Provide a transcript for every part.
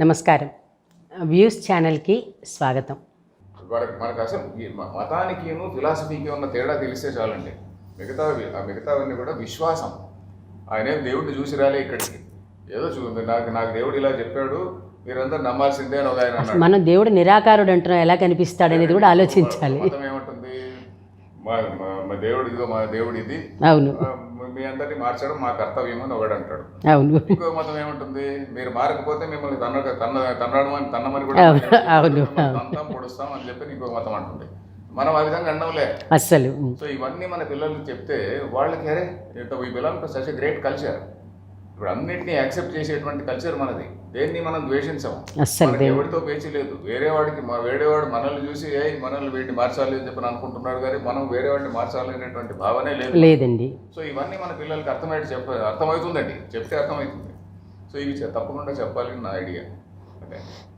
నమస్కారం. వ్యూస్ ఛానల్కి స్వాగతం. మనకు అసలు ఈ మ- మతానికిను ఫిలాసఫీకి ఉన్న తేడా తెలిస్తే చాలండి. మిగతా ఆ మిగతావన్నీ కూడా విశ్వాసం. ఆయన ఏం దేవుడిని చూసి రాలే ఇక్కడికి. ఏదో చూ నాకు నాకు దేవుడు ఇలా చెప్పాడు మీరందరూ నమ్మాల్సిందే అని ఒక ఆయన మనం దేవుడు నిరాకారుడు అంటున్నాం ఎలా కనిపిస్తాడనేది కూడా ఆలోచించాలి. ఏమంటుంది? మా దేవుడు ఇదిగో మా దేవుడు ఇది అవును మీ అందరినీ మార్చడం మా కర్తవ్యం అని ఒకడు అంటాడు. ఇంకో మతం ఏముంటుంది? మీరు మారకపోతే మిమ్మల్ని తన్న తన్న తన్నడం అని తన్నమని కూడా తంతాం పొడుస్తాం అని చెప్పి ఇంకో మతం అంటుంది. మనం ఆ విధంగా అండంలే అస్సలు. సో ఇవన్నీ మన పిల్లలకు చెప్తే వాళ్ళకి అరే we belong to such great culture. ఇప్పుడు అన్నింటినీ యాక్సెప్ట్ చేసేటువంటి కల్చర్ మనది. దేన్ని మనం ద్వేషించాం మనకి ఎవరితో పేచి లేదు. వేరే వాడికి మా వేరేవాడు మనల్ని చూసి ఏ మనల్ని వీటిని మార్చాలి అని చెప్పి అనుకుంటున్నాడు కానీ మనం వేరే వాడిని మార్చాలి అనేటువంటి భావనే లేదు. లేదండి. సో ఇవన్నీ మన పిల్లలకి అర్థమయ్యేది చెప్ప అర్థమవుతుందండి. చెప్తే అర్థమవుతుంది. సో ఇవి తప్పకుండా చెప్పాలి నా ఐడియా.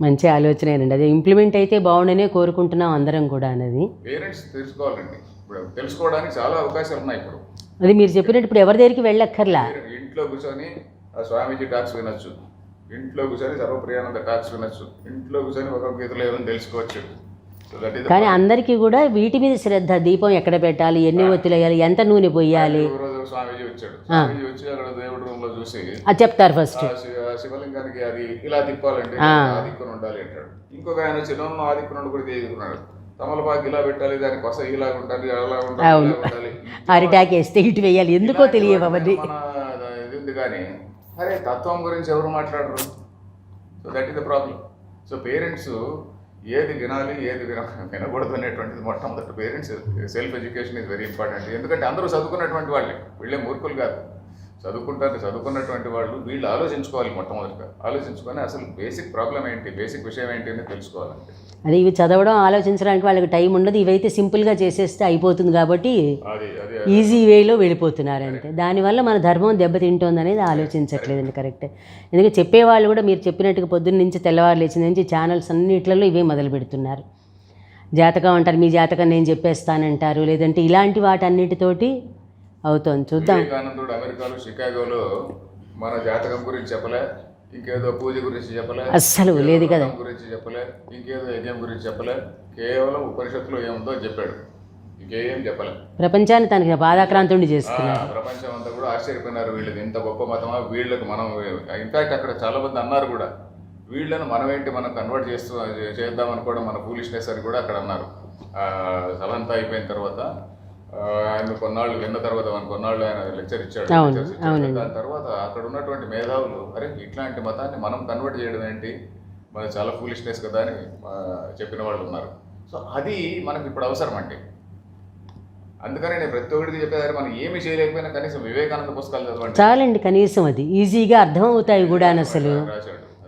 మంచి ఆలోచనేనండి అది ఇంప్లిమెంట్ అయితే బాగుండనే కోరుకుంటున్నాం అందరం కూడా అనేది. పేరెంట్స్ తెలుసుకోవాలండి. ఇప్పుడు తెలుసుకోవడానికి చాలా అవకాశాలు ఉన్నాయి ఇప్పుడు. అది మీరు చెప్పినట్టు ఇప్పుడు ఎవరి దగ్గరికి వెళ్ళక్కర్లా. ఇంట్లో కూర్చొని ఆ స్వామీజీ టాక్స్ వినొచ్చు. ఇంట్లో కూర్చొని సర్వప్రియానంద టాక్స్ వినొచ్చు. ఇంట్లో కూర్చొని భగవద్గీతలో ఏమైనా తెలుసుకోవచ్చు. కానీ అందరికీ కూడా వీటి మీద శ్రద్ధ దీపం ఎక్కడ పెట్టాలి ఎన్ని ఒత్తులు వేయాలి ఎంత నూనె పోయాలి? స్వామీజీ వచ్చాడు. స్వామీజీ వచ్చి అక్కడ దేవుడి రూమ్లో చూసి అది చెప్తారు ఫస్ట్. శివలింగానికి అది ఇలా తిప్పాలంటే ఆదిక్కుని ఉండాలి అంటాడు. ఇంకొక ఆయన చిన్న ఆదిక్కునుడు కూడా తీసుకున్నాడు తమలపాకు ఇలా పెట్టాలి దాని కొస ఇలా ఉండాలి అలా ఉండాలి అరిటాక్ వేస్తే ఇటు వేయాలి ఎందుకో మన ఇది కానీ అరే తత్వం గురించి ఎవరు మాట్లాడరు? So that is the problem so parents ఏది వినాలి ఏది విన వినకూడదు అనేటువంటిది మొట్టమొదటి parents self education is very important ఎందుకంటే అందరూ చదువుకున్నటువంటి వాళ్ళే. వీళ్ళే మూర్ఖులు కాదు. చదువుకుంటారు చదువుకున్నటువంటి వాళ్ళు వీళ్ళు ఆలోచించుకోవాలి మొట్టమొదటిగా. ఆలోచించుకొని అసలు బేసిక్ ప్రాబ్లం ఏంటి బేసిక్ విషయం ఏంటి అని తెలుసుకోవాలంటే. అది ఇవి చదవడం ఆలోచించడానికి వాళ్ళకి టైం ఉండదు. ఇవైతే సింపుల్గా చేసేస్తే అయిపోతుంది కాబట్టి అది అది ఈజీ వేలో వెళ్ళిపోతున్నారు అంతే దానివల్ల మన ధర్మం దెబ్బతింటోంది అనేది ఆలోచించట్లేదండి కరెక్ట్. ఎందుకంటే చెప్పేవాళ్ళు కూడా మీరు చెప్పినట్టుగా పొద్దున్న నుంచి తెల్లవారు లేచిన నుంచి ఛానల్స్ అన్నిట్లలో ఇవే మొదలు పెడుతున్నారు. జాతకం అంటారు మీ జాతకం నేను చెప్పేస్తానంటారు లేదంటే ఇలాంటి వాటన్నిటితోటి అవుతోంది. చూద్దాం. అమెరికాలో షికాగోలో మన జాతకం గురించి చెప్పలే ఇంకేదో పూజ గురించి చెప్పలే అస్సలు లేదు కదా. గురించి చెప్పలే ఇంకేదో యజ్ఞం గురించి చెప్పలే కేవలం ఉపనిషత్తులో ఏముందో చెప్పాడు. ఇంకేం ప్రపంచాన్ని తనకి బాధాక్రాంతుడిని ఆ, చేసుకున్నారు ప్రపంచం అంతా కూడా ఆశ్చర్యపోయినారు వీళ్ళది. ఇంత గొప్ప మతమా? వీళ్ళకి మనం ఇన్ఫాక్ట్ అక్కడ చాలా మంది అన్నారు కూడా. వీళ్ళను మనం ఏంటి మనం కన్వర్ట్ చేస్తూ చేద్దాం అనుకోవడం మన ఫూలిష్నెస్ అని కూడా అక్కడ అన్నారు. సభంతా అయిపోయిన తర్వాత ఆయన కొన్నాళ్ళు విన్న తర్వాత ఆయన కొన్నాళ్ళు ఆయన లెక్చర్ ఇచ్చాడు. దాని తర్వాత అక్కడ ఉన్నటువంటి మేధావులు అరే ఇట్లాంటి మతాన్ని మనం కన్వర్ట్ చేయడం ఏంటి? మన చాలా ఫూలిష్నెస్ కదా అని చెప్పిన వాళ్ళు ఉన్నారు. సో అది మనకి ఇప్పుడు అవసరం అండి. అందుకని నేను ప్రతి ఒక్కరికి చెప్పేదాన్ని మనం ఏమి చేయలేకపోయినా కనీసం వివేకానంద పుస్తకాలు చదవండి. చాలండి కనీసం అది. ఈజీగా అర్థమవుతాయి కూడా అసలు.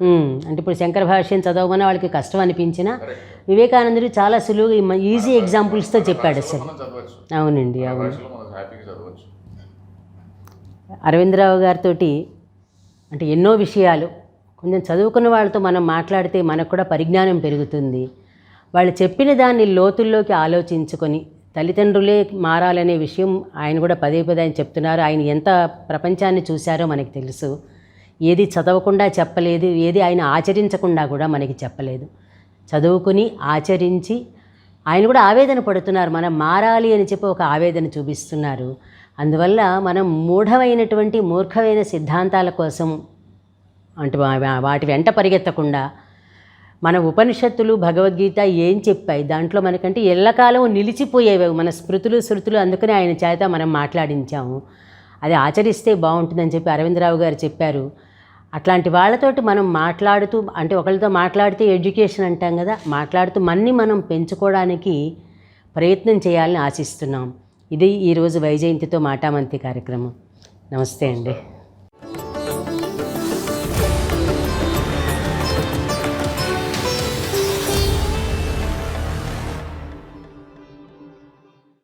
అంటే ఇప్పుడు శంకర భాష్యం చదవమని వాళ్ళకి కష్టం అనిపించినా వివేకానందుడు చాలా సులువుగా ఈజీ ఎగ్జాంపుల్స్తో చెప్పాడు అసలు. అవునండి అవును. అరవిందరావు గారితో అంటే ఎన్నో విషయాలు. కొంచెం చదువుకున్న వాళ్ళతో మనం మాట్లాడితే మనకు కూడా పరిజ్ఞానం పెరుగుతుంది. వాళ్ళు చెప్పిన దాన్ని లోతుల్లోకి ఆలోచించుకొని తల్లిదండ్రులే మారాలనే విషయం ఆయన కూడా పదే పదే ఆయన చెప్తున్నారు. ఆయన ఎంత ప్రపంచాన్ని చూశారో మనకి తెలుసు. ఏది చదవకుండా చెప్పలేదు ఏది ఆయన ఆచరించకుండా కూడా మనకి చెప్పలేదు. చదువుకుని ఆచరించి ఆయన కూడా ఆవేదన పడుతున్నారు. మనం మారాలి అని చెప్పి ఒక ఆవేదన చూపిస్తున్నారు. అందువల్ల మనం మూఢమైనటువంటి మూర్ఖమైన సిద్ధాంతాల కోసం అంటే వాటి వెంట పరిగెత్తకుండా మన ఉపనిషత్తులు భగవద్గీత ఏం చెప్పాయి? దాంట్లో మనకంటే ఎల్లకాలం నిలిచిపోయేవి. మన స్మృతులు శృతులు అందుకనే ఆయన చేత మనం మాట్లాడించాము. అది ఆచరిస్తే బాగుంటుందని చెప్పి అరవిందరావు గారు చెప్పారు. అట్లాంటి వాళ్ళతోటి మనం మాట్లాడుతూ అంటే ఒకరితో మాట్లాడితే ఎడ్యుకేషన్ అంటాం కదా మాట్లాడుతూ మన్ని మనం పెంచుకోవడానికి ప్రయత్నం చేయాలని ఆశిస్తున్నాం. ఇది ఈరోజు వైజయంతితో మాటామంతి కార్యక్రమం. నమస్తే అండి.